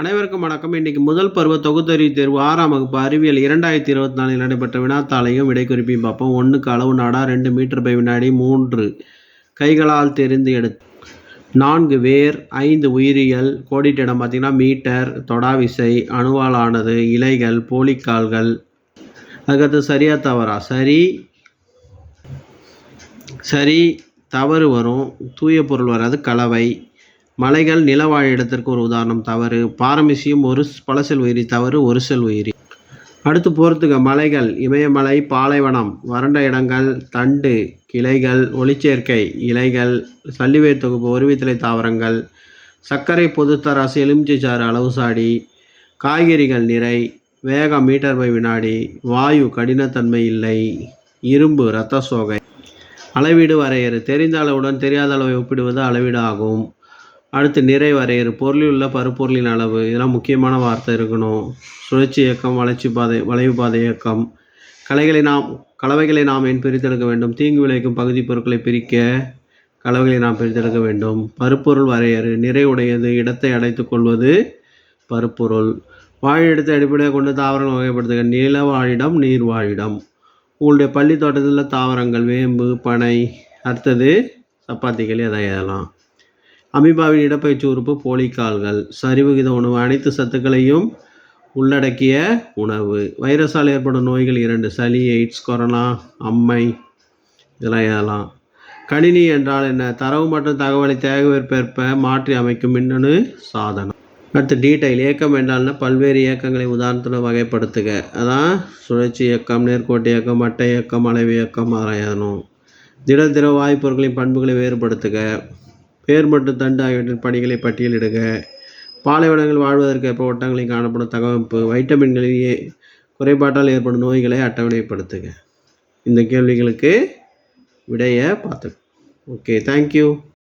அனைவருக்கும் வணக்கம். இன்னைக்கு முதல் பருவ தொகுத்தறிவு தேர்வு ஆறாம் வகுப்பு அறிவியல் இரண்டாயிரத்தி இருபத்தி நாலில் நடைபெற்ற வினாத்தாளையும் விடைக்குறிப்பையும் பார்ப்போம். ஒன்றுக்கு அளவு நாடா ரெண்டு மீட்டர் பை வினாடி மூன்று கைகளால் தெரிந்து எடுத்து நான்கு வேர் ஐந்து உயிரியல் கோடிட்ட இடம் பார்த்தீங்கன்னா மீட்டர் தொடாவிசை அணுவாலானது இலைகள் போலிக்கால்கள். அதுக்கடுத்து சரியா தவறா? சரி. சரி தவறு வரும். தூய பொருள் வராது கலவை. மலைகள் நிலவாழ் இடத்திற்கு ஒரு உதாரணம். தவறு. பாரமிசியம் ஒரு பலசல் உயிரி. தவறு ஒரு செல் உயிரி. அடுத்து போகிறதுக்கு மலைகள். இமயமலை பாலைவனம் வறண்ட இடங்கள் தண்டு கிளைகள் ஒளிச்சேர்க்கை இலைகள் சல்லிவேர் தொகுப்பு ஒருவித்தலை தாவரங்கள் சர்க்கரை பொதுத்தராசு எலுமிச்சைச்சாறு அளவு சாடி காய்கறிகள் நிறை வேகம் மீட்டர் பை வினாடி வாயு கடினத்தன்மை இல்லை இரும்பு இரத்த சோகை. அளவீடு வரையறு. தெரிந்த அளவுடன் தெரியாத அளவை ஒப்பிடுவது அளவீடு ஆகும். அடுத்து நிறை வரையறு பொருளில் உள்ள பருப்பொருளின் அளவு. இதெல்லாம் முக்கியமான வார்த்தை இருக்கணும். சுழற்சி இயக்கம் வளர்ச்சி பாதை வளைவு பாதை இயக்கம். கலைகளை நாம் கலவைகளை நாம் ஏன் பிரித்தெடுக்க வேண்டும்? தீங்கு விளைவிக்கும் பகுதி பொருட்களை பிரிக்க கலவைகளை நாம் பிரித்தெடுக்க வேண்டும். பருப்பொருள் வரையறு நிறை உடையது இடத்தை அடைத்துக் கொள்வது பருப்பொருள். வாழிடத்தை அடிப்படையாக கொண்டு தாவரங்கள் வகைப்படுத்துக. நில வாழிடம் நீர் வாழிடம் உங்களுடைய பள்ளி தோட்டத்தில் உள்ள தாவரங்கள் வேம்பு பனை அடுத்தது சப்பாத்திகள் அதை எதெல்லாம் அமீபாவின் இடப்பயிற்சி உறுப்பு போலிக்கால்கள் சரிவிகித உணவு அனைத்து சத்துக்களையும் உள்ளடக்கிய உணவு. வைரஸால் ஏற்படும் நோய்கள் இரண்டு சளி எய்ட்ஸ் கொரோனா அம்மை இதெல்லாம். கணினி என்றால் என்ன? தரவு மற்றும் தகவலை தேவைப்பேற்ப மாற்றி அமைக்கும் மின்னணு சாதனம். அடுத்து டீடைல். இயக்கம் என்றால்னா பல்வேறு இயக்கங்களை உதாரணத்தில் வகைப்படுத்துக. அதான் சுழற்சி இயக்கம் நேர்கோட்டு இயக்கம் மட்டை இயக்கம் அளவு இயக்கம் அதெல்லாம் எழுதணும் திட திரவ வாய்ப்பொருட்களின் பண்புகளை வேறுபடுத்துக. பேர் மற்றும் தண்டு ஆகியவற்றின் பணிகளை பட்டியலிடுக. பாலைவனங்கள் வாழ்வதற்கு ஏற்ப ஓட்டங்களில் காணப்படும் தகவமைப்பு வைட்டமின்களின் ஏ- குறைபாட்டால் ஏற்படும் நோய்களை அட்டவணைப்படுத்துக. இந்த கேள்விகளுக்கு விடையை பார்த்து ஓகே தேங்க்யூ